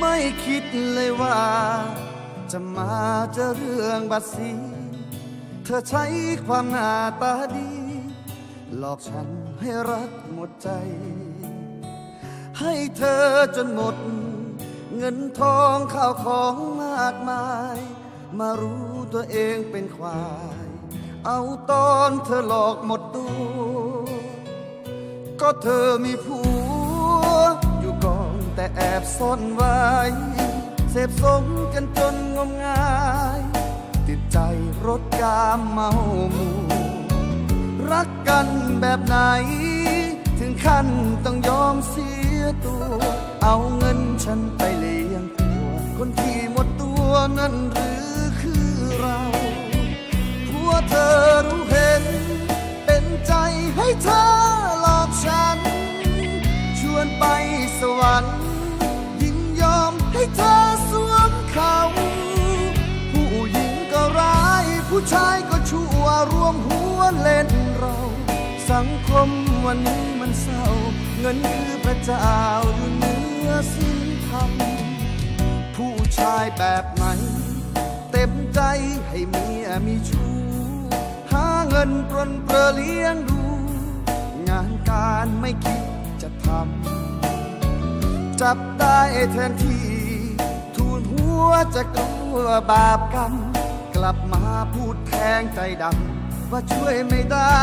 ไม่คิดเลยว่า จะมาเจอเรื่องบัดสีเธอใช้ความหน้าตาดี หลอกฉันให้รักหมดใจ ให้เธอจนหมด เงินทองข้าวของมากมาย มารู้ตัวเองเป็นควาย เอาตอนเธอหลอกหมดตัว ก็เธอมีผัวอยู่ก่อน แต่แอบซ่อนไว้ เสพสมกันจนงมงาย ติดใจรถกามเมาหมูรักกันแบบไหน ถึงขั้นต้องยอมเสียตัว เอาเงินฉันไปเลี้ยงผัว คนที่หมดตัวนั่นหรือคือเราผัวเธอรู้เห็น เป็นใจให้เธอหลอกฉัน ชวนไปสวรรค์ ผู้ชายก็ชั่วรวมหัวเล่นเรา สังคมวันนี้มันเศร้า เงินคือพระเจ้าอยู่เหนือสิ้นธรรม ผู้ชายแบบไหน เต็มใจให้เมียมีชู้หาเงินปรนเปรเลี้ยงดู งานการไม่คิดจะทำ จับได้แทนที่ ทูลหัวจะกลัวบาปกรรม ลับมาพูดแทงใจดำว่าช่วยไม่ได้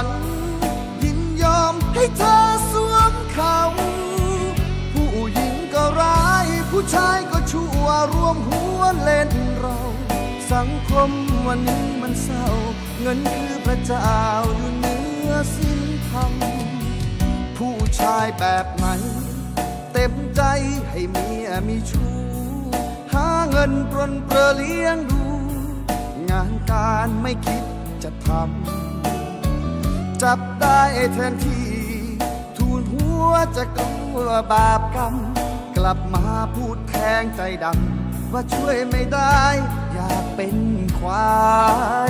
สวรรค์ยินยอมให้เธอสวมเขา ผู้หญิงก็ร้าย ผู้ชายก็ชั่วรวมหัวเล่นเรา สังคมวันนี้มันเศร้า เงินคือพระเจ้าอยู่เหนือสิ้นธรรม ผู้ชายแบบไหน เต็มใจให้เมียมีชู้หาเงินปรนเปรอเลี้ยงดู งานการไม่คิดจะทำ จับได้แทนที่ ทูลหัวจะกลัวบาปกรรม กลับมาพูดแทงใจดำว่าช่วยไม่ได้ อยากเป็นควาย